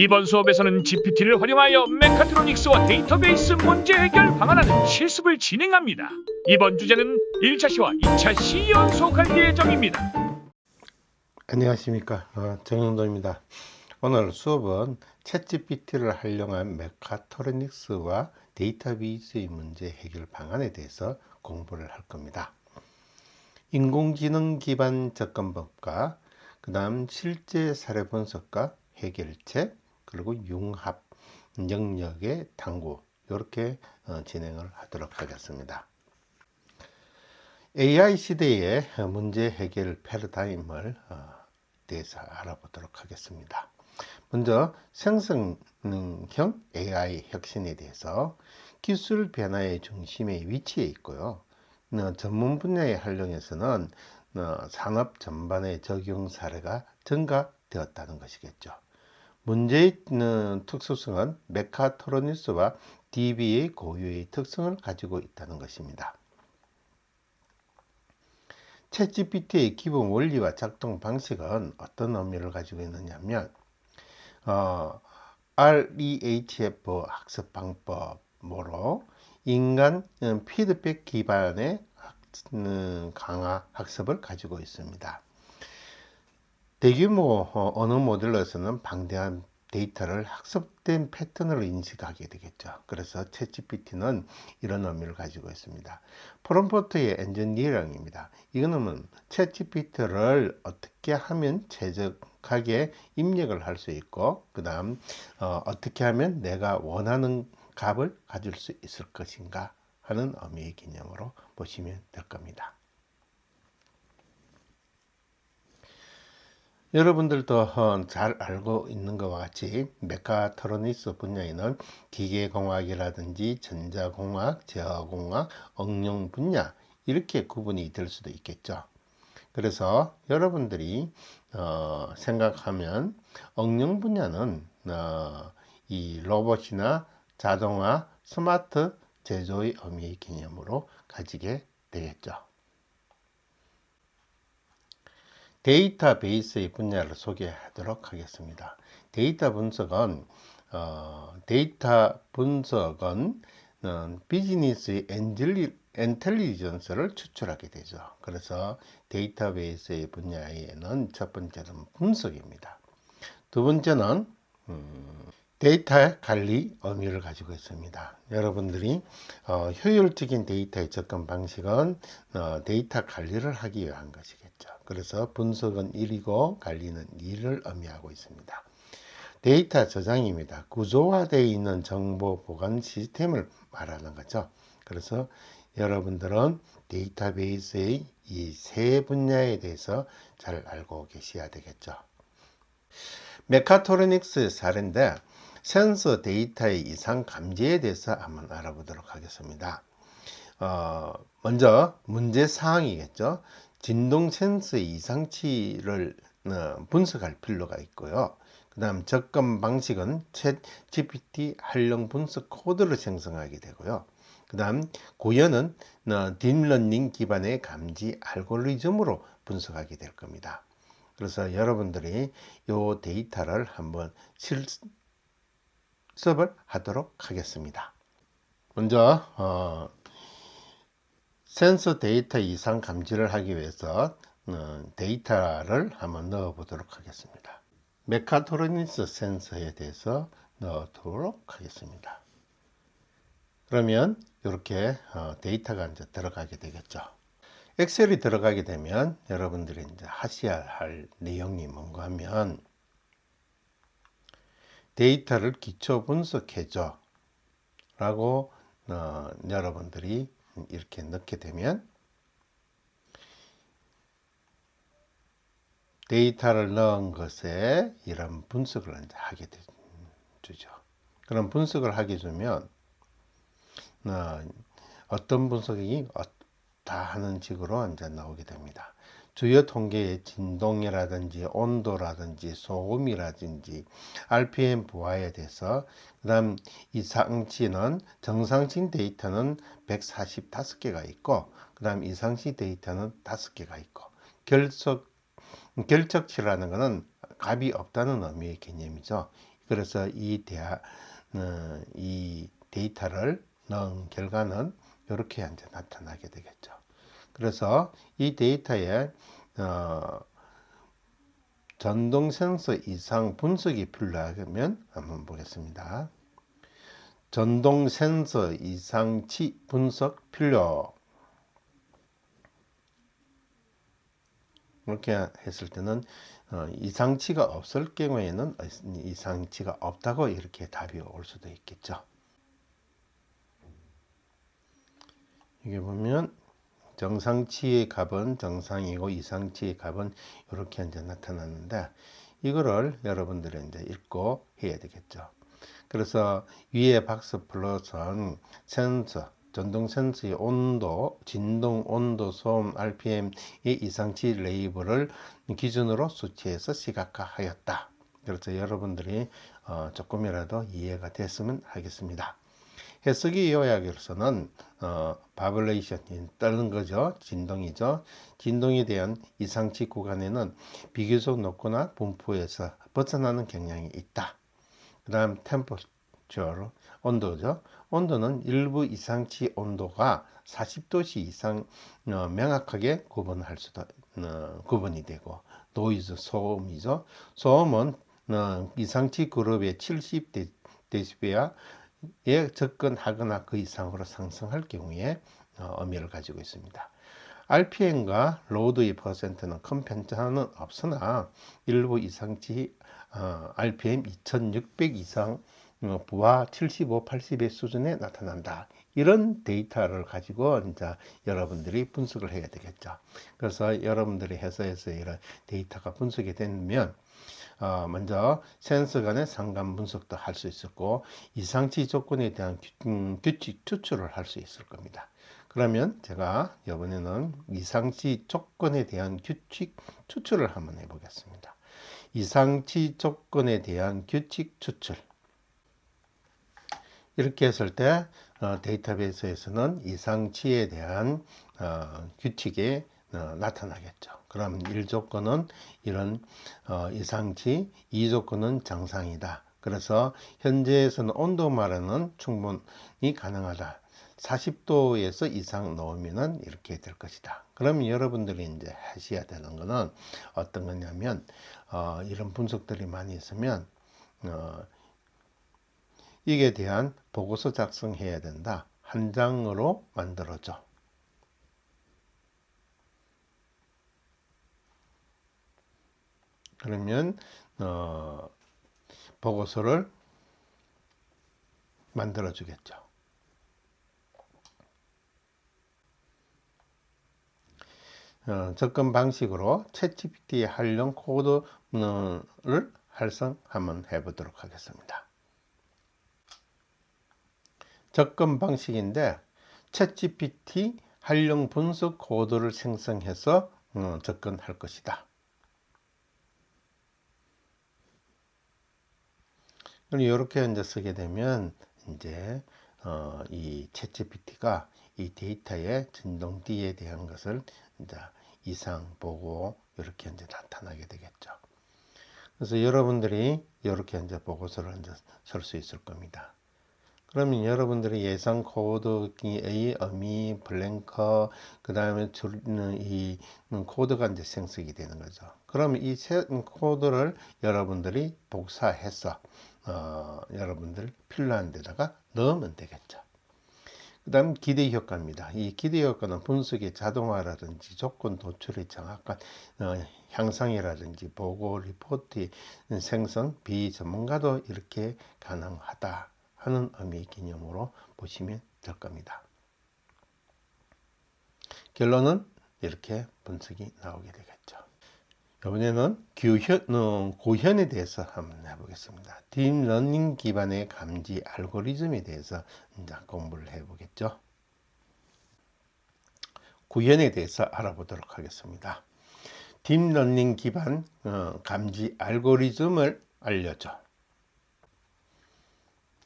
이번 수업에서는 GPT를 활용하여 메카트로닉스와 데이터베이스 문제 해결 방안하는 실습을 진행합니다. 이번 주제는 1차 시와 2차 시 연속할 예정입니다. 안녕하십니까 어, 정영도입니다. 오늘 수업은 챗GPT를 활용한 메카트로닉스와 데이터베이스의 문제 해결 방안에 대해서 공부를 할 겁니다. 인공지능 기반 접근법과 그 다음 실제 사례 분석과 해결책 그리고 융합 영역의 탐구 이렇게 어, 진행을 하도록 하겠습니다. AI 시대의 문제 해결 패러다임을 어, 대해서 알아보도록 하겠습니다. 먼저 생성형 AI 혁신에 대해서 기술 변화의 중심에 위치해 있고요. 어, 전문 분야의 활용에서는 어, 산업 전반의 적용 사례가 증가되었다는 것이겠죠. 문제의 어, 특수성은 메카트로니스와 DB의 고유의 특성을 가지고 있다는 것입니다. 챗GPT의 기본 원리와 작동 방식은 어떤 의미를 가지고 있느냐면 어, REHF 학습 방법으로 인간 음, 피드백 기반의 학- 음, 강화 학습을 가지고 있습니다. 대규모 어, 언어 모델로서는 방대한 데이터를 학습된 패턴으로 인식하게 되겠죠. 그래서 챗GPT는 이런 의미를 가지고 있습니다. 프롬프트의 엔지니어링입니다. 이거는 챗GPT를 어떻게 하면 최적하게 입력을 할 수 있고, 그 다음 어, 어떻게 하면 내가 원하는 값을 가질 수 있을 것인가 하는 의미의 개념으로 보시면 될 겁니다. 여러분들도 어, 잘 알고 있는 것과 같이 메카트로니스 분야에는 기계공학이라든지 전자공학, 제어공학, 응용 분야 이렇게 구분이 될 수도 있겠죠. 그래서 여러분들이 어, 생각하면 응용 분야는 어, 이 로봇이나 자동화, 스마트 제조의 의미의 개념으로 가지게 되겠죠. 데이터베이스의 분야를 소개하도록 하겠습니다. 데이터 분석은 어, 데이터 분석은 어, 비즈니스의 엔젤리, 인텔리전스를 추출하게 되죠. 그래서 데이터베이스의 분야에는 첫 번째는 분석입니다. 두 번째는 음, 데이터 관리 의미를 가지고 있습니다. 여러분들이 어, 효율적인 데이터의 접근 방식은 어, 데이터 관리를 하기 위한 것이겠죠. 그래서 분석은 1이고 관리는 2를 의미하고 있습니다. 데이터 저장입니다. 구조화되어 있는 정보 보관 시스템을 말하는 거죠. 그래서 여러분들은 데이터베이스의 이 세 분야에 대해서 잘 알고 계셔야 되겠죠. 메카트로닉스 사례인데 센서 데이터의 이상 감지에 대해서 한번 알아보도록 하겠습니다. 어, 먼저 문제 사항이겠죠. 진동 센서의 이상치를 어, 분석할 필요가 있고요. 그 다음 접근 방식은 챗 GPT 활용 분석 코드를 생성하게 되고요. 그 다음 고연은 어, 딥러닝 기반의 감지 알고리즘으로 분석하게 될 겁니다. 그래서 여러분들이 이 데이터를 한번 실습을 하도록 하겠습니다. 먼저 어, 센서 데이터 이상 감지를 하기 위해서 어, 데이터를 한번 넣어 보도록 하겠습니다. 메카트로니스 센서에 대해서 넣도록 하겠습니다. 그러면 이렇게 어, 데이터가 이제 들어가게 되겠죠. 엑셀이 들어가게 되면 여러분들이 이제 하셔야 할 내용이 뭔가 하면 데이터를 기초 분석해줘 라고 어, 여러분들이 이렇게 넣게 되면 데이터를 넣은 것에 이런 분석을 하게 되- 주죠. 그런 분석을 하게 주면 어, 어떤 분석이 다 하는 식으로 이제 나오게 됩니다. 주요 통계의 진동이라든지 온도라든지 소음이라든지 RPM 부하에 대해서 그다음 이상치는 정상치 데이터는 145개가 있고 그다음 이상치 데이터는 5개가 있고 결석 결적치라는 것은 값이 없다는 의미의 개념이죠. 그래서 이 대하, 어, 이 데이터를 넣은 결과는 이렇게 이제 나타나게 되겠죠. 그래서 이 데이터에 어, 전동 센서 이상 분석이 필요하면 한번 보겠습니다. 전동 센서 이상치 분석 필요. 이렇게 했을 때는 어, 이상치가 없을 경우에는 이상치가 없다고 이렇게 답이 올 수도 있겠죠. 이게 보면 정상치의 값은 정상이고 이상치의 값은 이렇게 이제 나타났는데 이거를 여러분들이 이제 읽고 해야 되겠죠. 그래서 위에 박스 플러스는 센서, 전동 센서의 온도, 진동 온도, 소음, RPM의 이상치 레이블을 기준으로 수치해서 시각화하였다. 그래서 여러분들이 어, 조금이라도 이해가 됐으면 하겠습니다. 해석의 요약으로서는 어, 바블레이션이 떠는 거죠. 진동이죠. 진동에 대한 이상치 구간에는 비교적 높거나 분포에서 벗어나는 경향이 있다. 그 다음 템퍼처로 온도죠. 온도는 일부 이상치 온도가 40도씨 이상 어, 명확하게 구분할 수도 어, 구분이 되고 노이즈 소음이죠. 소음은 어, 이상치 그룹의 70 데시벨 에 접근하거나 그 이상으로 상승할 경우에 어, 의미를 가지고 있습니다. RPM과 로드의 퍼센트는 큰 편차는 없으나 일부 이상치 어, RPM 2600 이상 어, 부하 75, 80의 수준에 나타난다. 이런 데이터를 가지고 이제 여러분들이 분석을 해야 되겠죠. 그래서 여러분들이 회사에서 이런 데이터가 분석이 되면 어, 먼저 센서 간의 상관 분석도 할 수 있었고 이상치 조건에 대한 규, 음, 규칙 추출을 할 수 있을 겁니다. 그러면 제가 이번에는 이상치 조건에 대한 규칙 추출을 한번 해보겠습니다. 이상치 조건에 대한 규칙 추출 이렇게 했을 때 어, 데이터베이스에서는 이상치에 대한 어, 규칙이 어, 나타나겠죠. 그럼 1조건은 이런 어, 이상치, 2조건은 정상이다. 그래서 현재에서는 온도 말하는 충분히 가능하다. 40도에서 이상 넣으면은 이렇게 될 것이다. 그러면 여러분들이 이제 하셔야 되는 거는 어떤 거냐면 어, 이런 분석들이 많이 있으면 어, 이게 대한 보고서 작성해야 된다. 한 장으로 만들어줘. 그러면 어, 보고서를 만들어 주겠죠. 어, 접근 방식으로 챗GPT 활용 코드를 활성 한번 해보도록 하겠습니다. 접근 방식인데 챗GPT 활용 분석 코드를 생성해서 어, 접근할 것이다. 그럼 이렇게 이제 쓰게 되면 이제 어, 이 챗GPT가 이 데이터의 진동띠에 대한 것을 이제 이상 보고 이렇게 이제 나타나게 되겠죠. 그래서 여러분들이 이렇게 이제 보고서를 이제 쓸 수 있을 겁니다. 그러면 여러분들이 예상 코드의 의미, 블랭커, 그 다음에 이 코드가 이제 생성이 되는 거죠. 그러면 이 코드를 여러분들이 복사해서 어, 여러분들 필요한 데다가 넣으면 되겠죠. 그 다음 기대 효과입니다. 이 기대 효과는 분석의 자동화라든지 조건 도출의 정확한 어, 향상이라든지 보고 리포트 생성 비전문가도 이렇게 가능하다 하는 의미 개념으로 보시면 될 겁니다. 결론은 이렇게 분석이 나오게 되겠죠. 이번에는 규현, 어, 고현에 대해서 한번 해보겠습니다. 딥러닝 기반의 감지 알고리즘에 대해서 이제 공부를 해보겠죠. 구현에 대해서 알아보도록 하겠습니다. 딥러닝 기반 어, 감지 알고리즘을 알려줘.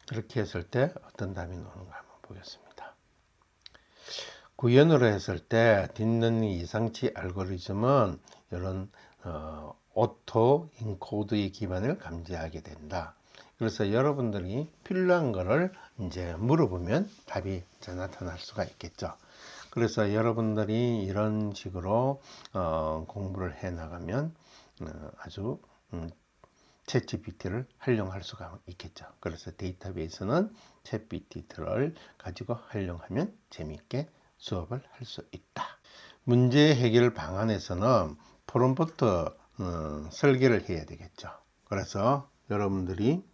그렇게 했을 때 어떤 답이 나오는가 한번 보겠습니다. 구현으로 했을 때 딥러닝 이상치 알고리즘은 이런 어, 오토 인코드의 기반을 감지하게 된다. 그래서 여러분들이 필요한 거를 이제 물어보면 답이 나타날 수가 있겠죠. 그래서 여러분들이 이런 식으로 어, 공부를 해 나가면 어, 아주 음, 챗GPT를 활용할 수가 있겠죠. 그래서 데이터베이스는 챗GPT를 가지고 활용하면 재미있게 수업을 할 수 있다. 문제 해결 방안에서는 프롬프트 어, 설계를 해야 되겠죠. 그래서 여러분들이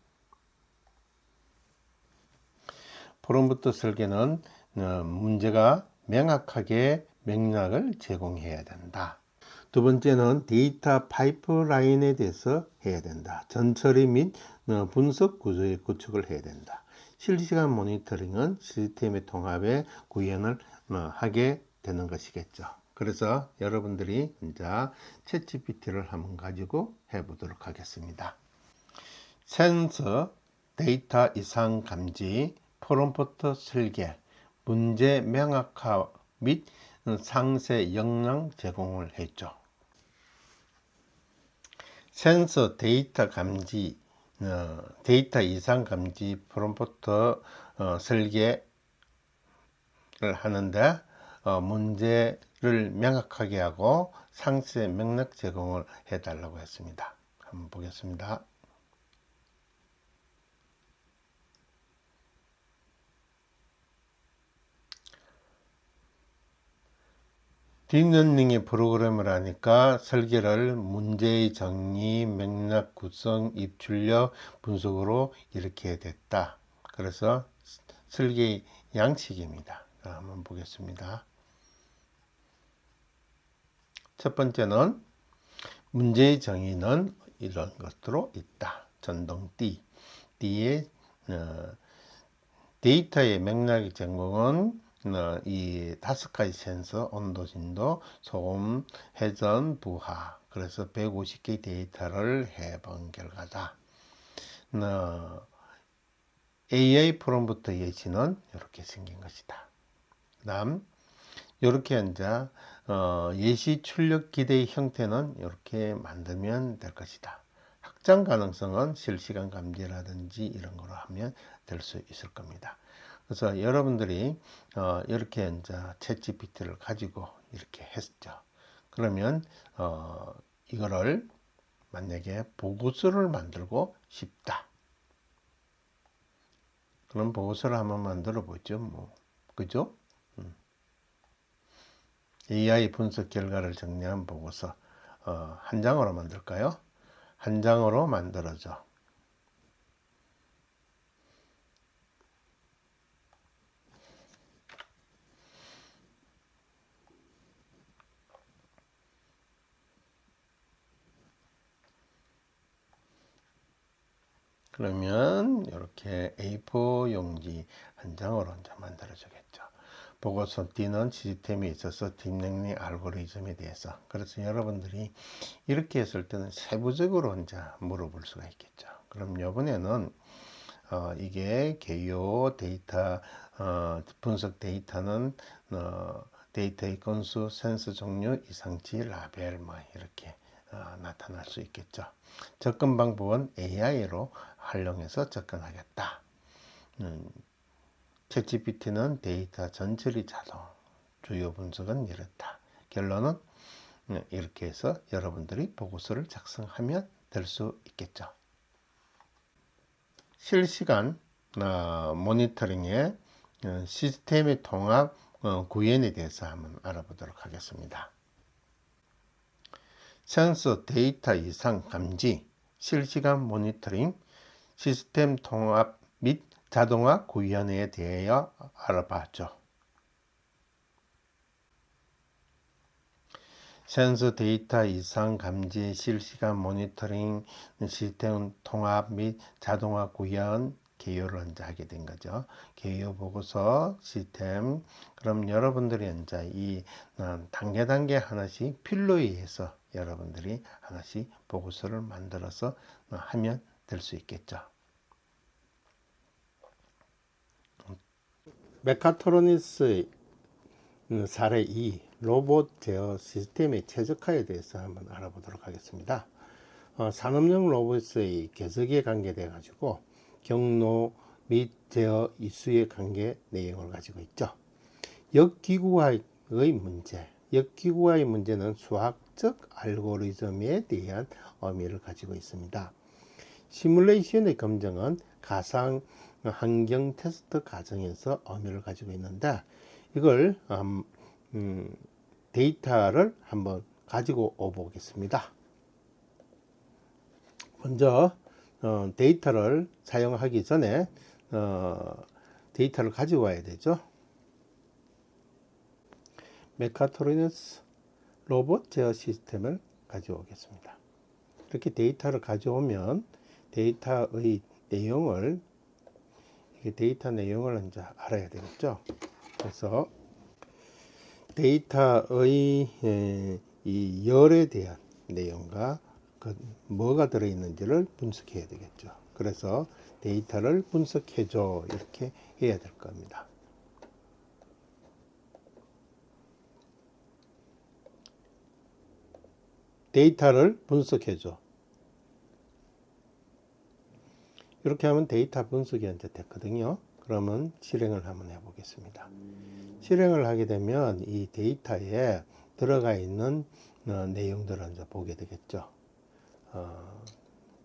프롬프트 설계는 어, 문제가 명확하게 맥락을 제공해야 된다. 두 번째는 데이터 파이프라인에 대해서 해야 된다. 전처리 및 어, 분석 구조의 구축을 해야 된다. 실시간 모니터링은 시스템의 통합에 구현을 어, 하게 되는 것이겠죠. 그래서 여러분들이 이제 챗GPT를 한번 가지고 해보도록 하겠습니다. 센서, 데이터 이상 감지, 프롬프트 설계, 문제 명확화 및 상세 역량 제공을 했죠. 센서 데이터 감지, 어, 데이터 이상 감지 프롬프트 어, 설계를 하는데 어, 문제를 명확하게 하고 상세 맥락 제공을 해달라고 했습니다. 한번 보겠습니다. 딥러닝의 프로그램을 하니까 설계를 문제의 정리, 맥락, 구성, 입출력, 분석으로 이렇게 됐다. 그래서 설계 양식입니다. 자, 한번 보겠습니다. 첫 번째는 문제의 정의는 이런 것으로 있다. 전동 D. D의 어, 데이터의 맥락의 제공은 어, 이 다섯 가지 센서, 온도, 진도, 소음, 회전, 부하. 그래서 150개 데이터를 해본 결과다. 어, AI 프롬부터 예시는 이렇게 생긴 것이다. 다음, 이렇게 이제 어, 예시 출력 기대의 형태는 이렇게 만들면 될 것이다. 확장 가능성은 실시간 감지라든지 이런 거로 하면 될 수 있을 겁니다. 그래서 여러분들이 어, 이렇게 이제 챗 GPT를 가지고 이렇게 했죠. 그러면 어, 이거를 만약에 보고서를 만들고 싶다. 그럼 보고서를 한번 만들어 보죠. 뭐 그죠? 음. AI 분석 결과를 정리한 보고서 어, 한 장으로 만들까요? 한 장으로 만들어져. 그러면 이렇게 A4 용지 한 장으로 이제 만들어 주겠죠. 보고서 D는 시스템에 있어서 딥러닝 알고리즘에 대해서 그래서 여러분들이 이렇게 했을 때는 세부적으로 이제 물어볼 수가 있겠죠. 그럼 이번에는 어, 이게 개요 데이터 어, 분석 데이터는 어, 데이터의 건수, 센서 종류, 이상치, 라벨 뭐 이렇게 어, 나타날 수 있겠죠. 접근 방법은 AI로 활용해서 접근하겠다. 음, 챗GPT는 데이터 전처리 자동, 주요 분석은 이렇다. 결론은 음, 이렇게 해서 여러분들이 보고서를 작성하면 될 수 있겠죠. 실시간 어, 모니터링의 어, 시스템의 통합 어, 구현에 대해서 한번 알아보도록 하겠습니다. 센서 데이터 이상 감지, 실시간 모니터링, 시스템 통합 및 자동화 구현에 대하여 알아봤죠. 센서 데이터 이상 감지, 실시간 모니터링, 시스템 통합 및 자동화 구현 개요를 이제 하게 된 거죠. 개요 보고서 시스템. 그럼 여러분들이 이제 이 어, 단계 단계 하나씩 필요에 의해서 여러분들이 하나씩 보고서를 만들어서 어, 하면 될 수 있겠죠. 메카트로니스 사례 2 로봇 제어 시스템의 최적화에 대해서 한번 알아보도록 하겠습니다. 어, 산업용 로봇의 개석에 관계돼 가지고 경로 및 제어 이수의 관계 내용을 가지고 있죠. 역기구화의 문제. 역기구화의 문제는 수학적 알고리즘에 대한 의미를 가지고 있습니다. 시뮬레이션의 검증은 가상 환경 테스트 과정에서 의미를 가지고 있는데 이걸 음, 음, 데이터를 한번 가지고 오보겠습니다. 먼저 어, 데이터를 사용하기 전에 어, 데이터를 가지고 와야 되죠. 메카트로니스 로봇 제어 시스템을 가져오겠습니다. 이렇게 데이터를 가져오면 데이터의 내용을 데이터 내용을 이제 알아야 되겠죠. 그래서 데이터의 에, 이 열에 대한 내용과 그 뭐가 들어 있는지를 분석해야 되겠죠. 그래서 데이터를 분석해 줘 이렇게 해야 될 겁니다. 데이터를 분석해 줘. 이렇게 하면 데이터 분석이 이제 됐거든요. 그러면 실행을 한번 해보겠습니다. 실행을 하게 되면 이 데이터에 들어가 있는 어, 내용들을 이제 보게 되겠죠. 어,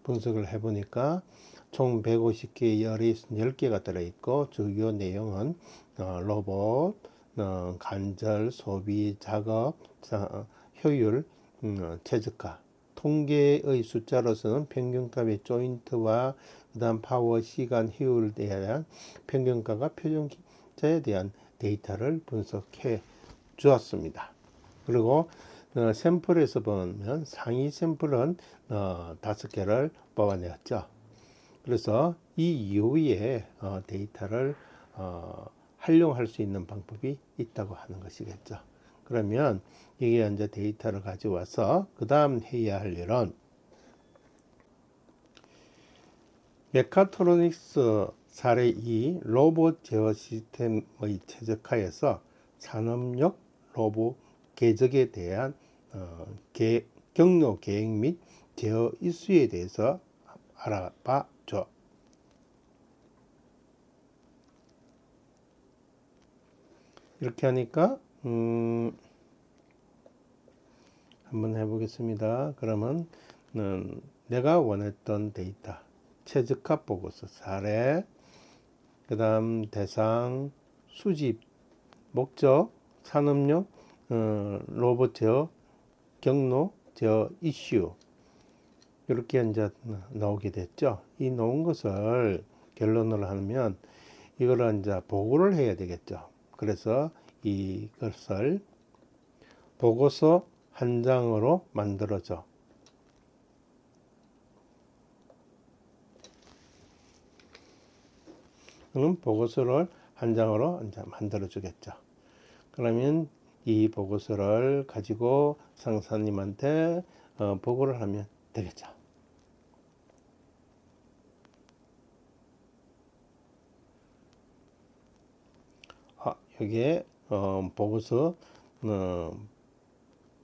분석을 해보니까 총 150개의 열이 10개가 들어있고 주요 내용은 어, 로봇, 어, 관절, 소비, 작업, 자, 어, 효율, 음, 어, 최적화, 통계의 숫자로서는 평균값의 조인트와 그다음 파워, 시간, 효율에 대한 평균가가 표준자에 대한 데이터를 분석해 주었습니다. 그리고 어, 샘플에서 보면 상위 샘플은 어, 다섯 개를 뽑아내었죠. 그래서 이 이후에 어, 데이터를 어, 활용할 수 있는 방법이 있다고 하는 것이겠죠. 그러면 이게 이제 데이터를 가져와서 그 다음 해야 할 일은 메카트로닉스 사례 2 로봇 제어 시스템의 최적화에서 산업용 로봇 개적에 대한 어, 개, 경로 계획 및 제어 이수에 대해서 알아봐 줘. 이렇게 하니까 음, 한번 해보겠습니다. 그러면 음, 내가 원했던 데이터 최적화 보고서 사례 그 다음 대상 수집 목적 산업용 어, 로봇 제어 경로 제어 이슈 이렇게 이제 나오게 됐죠. 이 나온 것을 결론으로 하면 이거를 이제 보고를 해야 되겠죠. 그래서 이것을 보고서 한 장으로 만들어져. 그럼 보고서를 한 장으로 만들어 주겠죠. 그러면 이 보고서를 가지고 상사님한테 어, 보고를 하면 되겠죠. 아, 여기에 어, 보고서 어,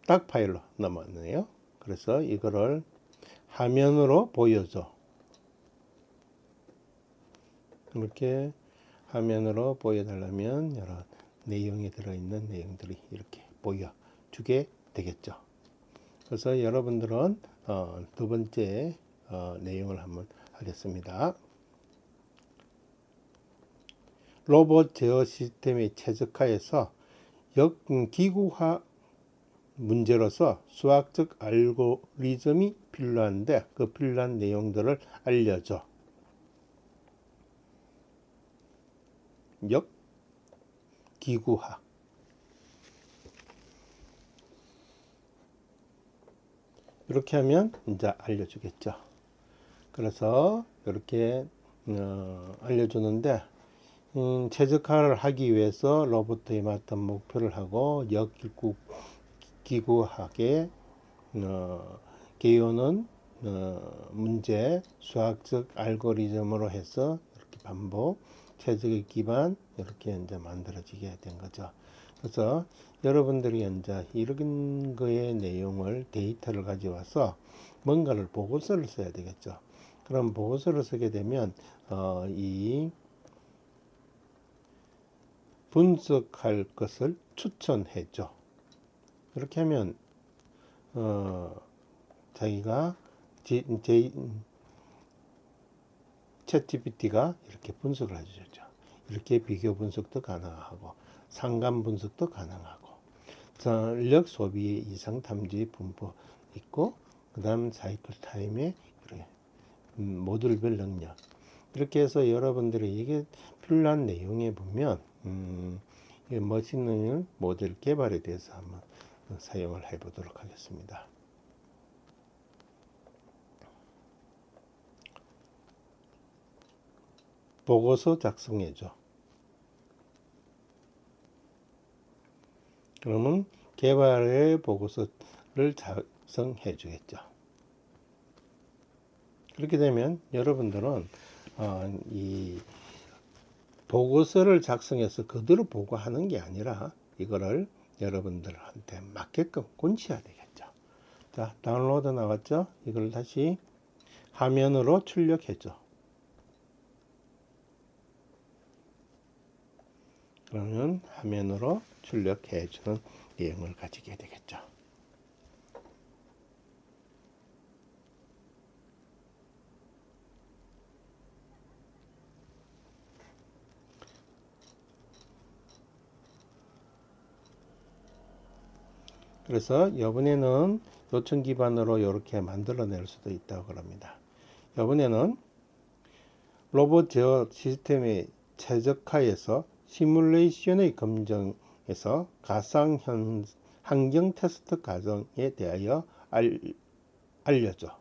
딱 파일로 남았네요. 그래서 이거를 화면으로 보여줘. 이렇게 화면으로 보여달라면 여러 내용이 들어있는 내용들이 이렇게 보여주게 되겠죠. 그래서 여러분들은 어, 두 번째 어, 내용을 한번 하겠습니다. 로봇 제어 시스템의 최적화에서 역 기구화 문제로서 수학적 알고리즘이 필요한데 그 필요한 내용들을 알려줘. 역 기구화 이렇게 하면 이제 알려주겠죠. 그래서 이렇게 어, 알려주는데 음, 최적화를 하기 위해서 로봇에 맞던 목표를 하고 역기구 기구학의 어, 개요는 어, 문제 수학적 알고리즘으로 해서 이렇게 반복 최적의 기반 이렇게 이제 만들어지게 된 거죠. 그래서 여러분들이 이제 이런 거의 내용을 데이터를 가져와서 뭔가를 보고서를 써야 되겠죠. 그럼 보고서를 쓰게 되면 어, 이 분석할 것을 추천해줘. 그렇게 하면 어, 자기가 제, 제 챗GPT가 이렇게 분석을 해주죠. 이렇게 비교 분석도 가능하고 상감 분석도 가능하고 전력 소비 이상 탐지 분포 있고 그다음 사이클 이렇게 음, 모듈별 능력 이렇게 해서 여러분들이 이게 필요한 내용에 보면 음, 이 머신러닝 모델 개발에 대해서 한번 사용을 해보도록 하겠습니다. 보고서 작성해줘. 그러면 개발의 보고서를 작성해 주겠죠. 그렇게 되면 여러분들은 어, 이 보고서를 작성해서 그대로 보고하는 게 아니라 이거를 여러분들한테 맞게끔 곤치해야 되겠죠. 자, 다운로드 나왔죠? 이걸 다시 화면으로 출력해줘. 그러면 화면으로 출력해 주는 내용을 가지게 되겠죠. 그래서 이번에는 요청 기반으로 이렇게 만들어낼 수도 있다고 그럽니다. 이번에는 로봇 제어 시스템의 최적화에서 시뮬레이션의 검증에서 가상 현, 환경 테스트 과정에 대하여 알, 알려줘.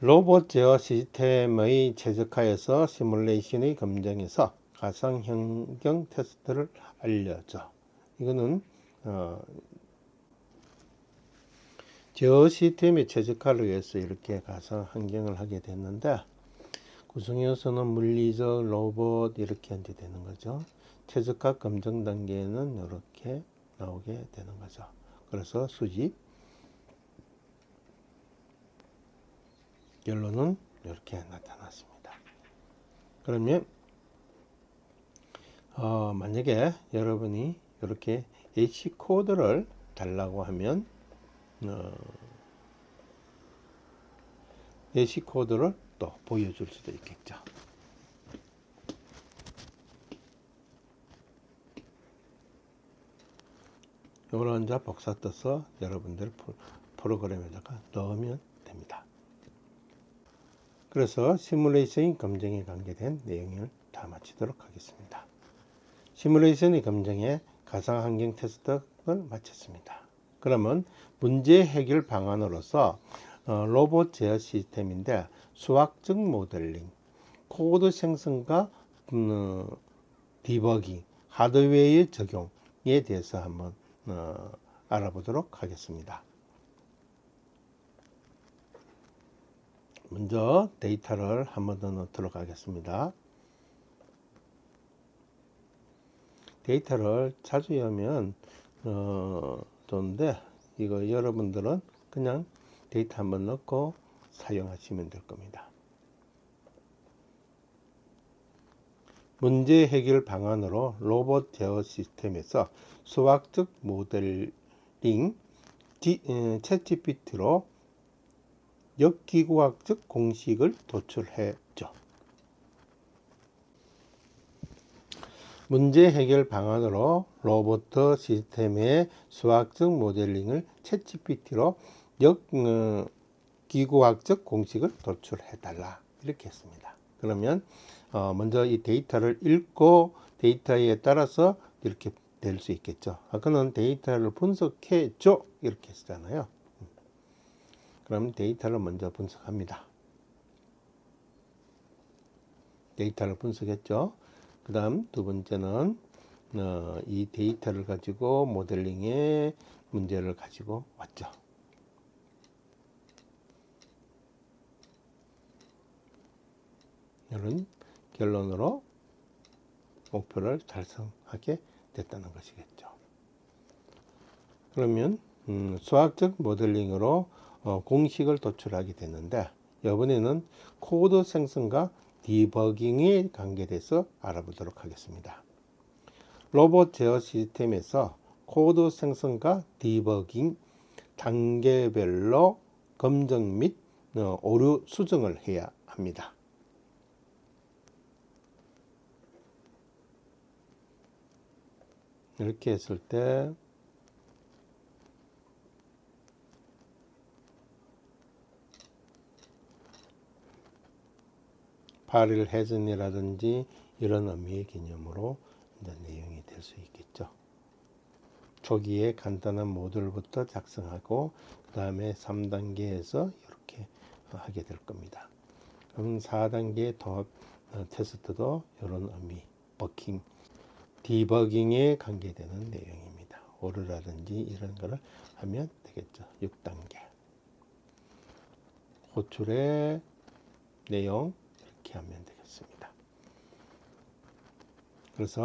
로봇 제어 시스템의 최적화에서 시뮬레이션의 검증에서 가상 환경 테스트를 알려줘. 이거는 어, 제어 시스템의 최적화를 위해서 이렇게 가상 환경을 하게 됐는데 구성에서는 물리적 로봇 이렇게 하게 되는 거죠. 최적화 검증 단계에는 이렇게 나오게 되는 거죠. 그래서 수집 결론은 이렇게 나타났습니다. 그러면 어, 만약에 여러분이 이렇게 H 코드를 달라고 하면 어, H 코드를 또 보여줄 수도 있겠죠. 이걸 혼자 복사 떠서 여러분들 프로그램에다가 넣으면 됩니다. 그래서 시뮬레이션 검증에 관계된 내용을 다 마치도록 하겠습니다. 시뮬레이션의 검증에 가상환경 테스트를 마쳤습니다. 그러면 문제 해결 방안으로서 어, 로봇 제어 시스템인데 수학적 모델링, 코드 생성과 음, 어, 디버깅, 하드웨어의 적용에 대해서 한번 어, 알아보도록 하겠습니다. 먼저 데이터를 한 번 더 넣도록 하겠습니다. 데이터를 자주 여면 어, 좋은데 이거 여러분들은 그냥 데이터 한번 넣고 사용하시면 될 겁니다. 문제 해결 방안으로 로봇 제어 시스템에서 수학적 모델링 챗GPT로 역기구학적 공식을 도출했죠. 문제 해결 방안으로 로봇 시스템의 수학적 모델링을 챗GPT로 역 어, 기구학적 공식을 도출해 달라 이렇게 했습니다. 그러면 어, 먼저 이 데이터를 읽고 데이터에 따라서 이렇게 될 수 있겠죠. 아까는 데이터를 분석해 줘 이렇게 했잖아요. 그럼 데이터를 먼저 분석합니다. 데이터를 분석했죠. 그 다음 두 번째는 어, 이 데이터를 가지고 모델링의 문제를 가지고 왔죠. 이런 결론으로 목표를 달성하게 됐다는 것이겠죠. 그러면 음, 수학적 모델링으로 어, 공식을 도출하게 됐는데 이번에는 코드 생성과 디버깅에 관계돼서 알아보도록 하겠습니다. 로봇 제어 시스템에서 코드 생성과 디버깅 단계별로 검증 및 어, 오류 수정을 해야 합니다. 이렇게 했을 때 파일 해전이라든지 이런 의미의 개념으로 내용이 될 수 있겠죠. 초기에 간단한 모듈부터 작성하고 그 다음에 3단계에서 이렇게 하게 될 겁니다. 그럼 4단계 더 어, 테스트도 이런 의미, 버킹, 디버깅에 관계되는 내용입니다. 오류라든지 이런 거를 하면 되겠죠. 6단계. 호출의 내용 이렇게 하면 되겠습니다. 그래서